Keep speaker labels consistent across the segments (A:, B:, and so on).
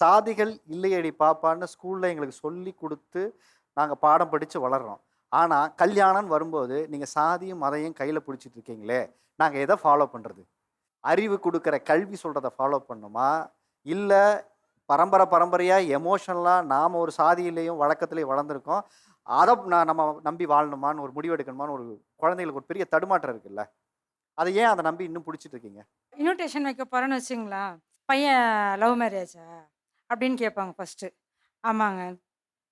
A: சாதிகள் இல்லையடி பாப்பான்னு ஸ்கூலில் எங்களுக்கு சொல்லி கொடுத்து நாங்கள் பாடம் படித்து வளர்கிறோம் ஆனால் கல்யாணம்னு வரும்போது நீங்கள் சாதியும் மதையும் கையில் பிடிச்சிட்டு இருக்கீங்களே நாங்கள் எதை ஃபாலோ பண்ணுறது அறிவு கொடுக்குற கல்வி சொல்கிறத ஃபாலோ பண்ணுமா? இல்லை பரம்பரை பரம்பரையாக எமோஷனலாக நாம் ஒரு சாதியிலையும் வழக்கத்திலையும் வளர்ந்துருக்கோம். அதை நான் நம்ம நம்பி வாழணுமான்னு ஒரு முடிவெடுக்கணுமான்னு ஒரு குழந்தைங்களுக்கு ஒரு பெரிய தடுமாற்றம் இருக்குல்ல? அதை ஏன் அதை நம்பி இன்னும் பிடிச்சிட்டு இருக்கீங்க?
B: இன்விடேஷன் வைக்க போகிறேன்னு வச்சுங்களா பையன் லவ் மேரேஜா அப்படின்னு கேட்பாங்க ஃபஸ்ட்டு ஆமாங்க.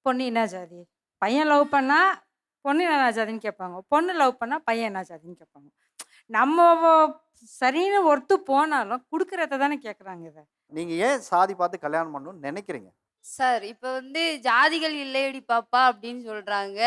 B: பொண்ணு என்ன ஜாதி? பையன் லவ் பண்ணால் பொண்ணு என்ன ஜாதின்னு கேட்பாங்க. பொண்ணு லவ் பண்ணால் பையன் என்ன ஜாதின்னு கேட்பாங்க. நம்ம சரின்னு ஒருத்து போனாலும் கொடுக்குறத தானே கேட்குறாங்க இதை.
A: நீங்க ஏன் சாதி பார்த்து கல்யாணம் பண்ணணும்னு நினைக்கிறீங்க?
C: சார் இப்போ வந்து ஜாதிகள் இல்லையடி பாப்பா அப்படின்னு சொல்றாங்க.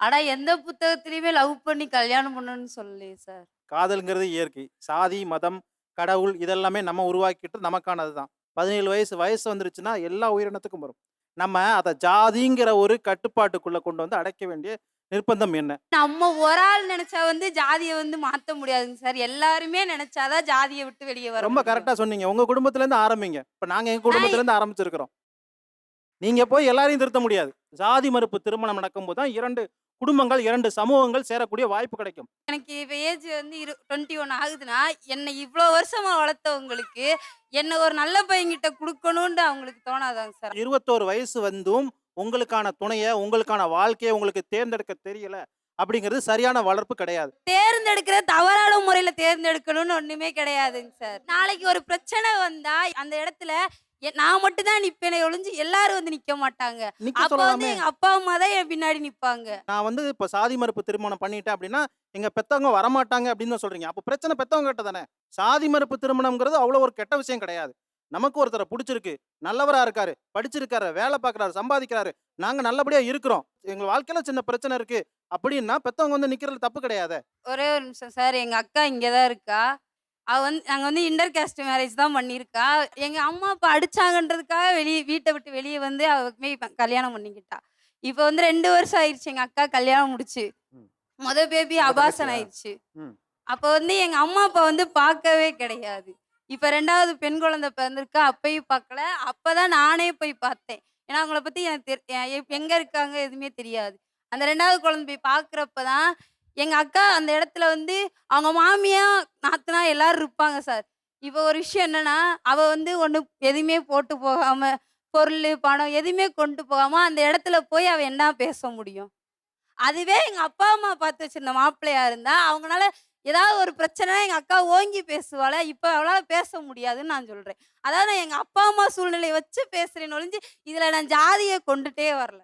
C: ஆனா எந்த புத்தகத்திலயுமே லவ் பண்ணி கல்யாணம் பண்ணணும்னு சொல்லலையே சார்
D: காதல்ங்கிறது இயற்கை. சாதி மதம் கடவுள் இதெல்லாமே நம்ம உருவாக்கிட்டு நமக்கானது தான் பதினேழு வயசு வயசு வந்துருச்சுன்னா எல்லா உயிரினத்துக்கும் வரும். நம்ம அதை ஜாதிங்கிற ஒரு கட்டுப்பாட்டுக்குள்ள கொண்டு வந்து அடைக்க வேண்டிய நிர்பந்தம் என்ன?
C: நம்ம ஒரு ஆள் நினைச்சா வந்து ஜாதியை வந்து மாத்த முடியாதுங்க சார். எல்லாருமே நினைச்சாதான் ஜாதியை விட்டு வெளியே வர
D: ரொம்ப. கரெக்டா சொன்னீங்க. உங்க குடும்பத்துல இருந்து ஆரம்பிங்க. இப்ப நாங்க எங்க குடும்பத்துல இருந்து ஆரம்பிச்சிருக்கிறோம். நீங்க போய் எல்லாரையும் திருத்த முடியாது. ஜாதி மறுப்பு திருமணம் நடக்கும்போது தான் இரண்டு குடும்பங்கள் இரண்டு சமூகங்கள் சேரக்கூடிய வாய்ப்பு கிடைக்கும்.
C: எனக்கு இப்போ ஏஜ் வந்து இரு டுவெண்ட்டி ஒன் ஆகுதுன்னா என்னை இவ்வளோ வருஷமா வளர்த்தவங்களுக்கு என்னை ஒரு நல்ல பையன்கிட்ட கொடுக்கணும்னு அவங்களுக்கு தோணாதாங்க சார்?
D: இருபத்தோரு வயசு வந்தும் உங்களுக்கான துணையை உங்களுக்கான வாழ்க்கையை உங்களுக்கு தேர்ந்தெடுக்க தெரியல அப்படிங்கிறது சரியான வளர்ப்பு கிடையாது.
C: தேர்ந்தெடுக்கிற தவறான முறையில தேர்ந்தெடுக்கணும்னு ஒண்ணுமே கிடையாதுங்க சார். நாளைக்கு ஒரு பிரச்சனை வந்தா அந்த இடத்துல நான் மட்டும் தான் நிப்பேனே ஒழிஞ்சு எல்லாரும் வந்து நிக்க மாட்டாங்க.
D: நிக்க
C: அப்ப வந்து
D: சொல்லலாமே
C: எங்க அப்பா அம்மா தான் என் பின்னாடி நிப்பாங்க.
D: நான் வந்து இப்போ சாதி மறுப்பு திருமணம் பண்ணிட்டேன் அப்படின்னா எங்க பெத்தவங்க வரமாட்டாங்க அப்படின்னு தான் சொல்றீங்க. அப்போ பிரச்சனை பெத்தவங்க கிட்ட தானே? சாதி மறுப்பு திருமணம்ங்கிறது அவ்வளோ ஒரு கெட்ட விஷயம் கிடையாது. நமக்கு ஒருத்தரை பிடிச்சிருக்கு நல்லவரா இருக்காரு படிச்சிருக்காரு வேலை பார்க்கறாரு சம்பாதிக்கிறாரு நாங்க நல்லபடியா இருக்கிறோம். எங்க வாழ்க்கையில சின்ன பிரச்சனை இருக்கு. அப்படின்னா பெத்தவங்க வந்து நிக்கிறது தப்பு கிடையாது?
C: ஒரே ஒரு நிமிஷம் சார் எங்க அக்கா இங்கதான் இருக்கா. அவ வந்து நாங்க வந்து இன்டர் காஸ்ட் மேரேஜ் தான் பண்ணியிருக்கா. எங்க அம்மா அப்பா அடிச்சாங்கன்றதுக்காக வெளியே வீட்டை விட்டு வெளியே வந்து அவ போய் ப- கல்யாணம் பண்ணிக்கிட்டா. இப்போ வந்து ரெண்டு வருஷம் ஆயிடுச்சு எங்க அக்கா கல்யாணம் முடிச்சு.
A: ம்.
C: முத பேபி அபாசன்? ஆயிடுச்சு. அப்ப வந்து எங்க அம்மா அப்பா வந்து பார்க்கவே கிடையாது. இப்ப ரெண்டாவது பெண் குழந்தை பிறந்திருக்கா அப்பயும் பார்க்கல. அப்பதான் நானே போய் பார்த்தேன். ஏன்னா அவங்கள பத்தி எனக்கு தெரி- எங்க இருக்காங்க எதுவுமே தெரியாது. அந்த ரெண்டாவது குழந்தை போய் பார்க்குறப்பதான் எங்க அக்கா அந்த இடத்துல வந்து அவங்க மாமியா நாத்தனா எல்லாரும் இருப்பாங்க சார். இப்போ ஒரு விஷயம் என்னன்னா அவ வந்து ஒண்ணு எதுவுமே போட்டு போகாம பொருள் பணம் எதுவுமே கொண்டு போகாம அந்த இடத்துல போய் அவ என்ன பேச முடியும்? அதுவே எங்க அப்பா அம்மா பார்த்து வச்சிருந்த மாப்பிள்ளையா இருந்தா அவங்களால ஏதாவது ஒரு பிரச்சனை எங்க அக்கா ஓங்கி பேசுவாள இப்ப அவளால பேச முடியாதுன்னு நான் சொல்றேன். அதாவது நான் எங்க அப்பா அம்மா சூழ்நிலையை வச்சு பேசுறேன்னு ஒழிஞ்சு இதுல நான் ஜாதியை கொண்டுட்டே வரல.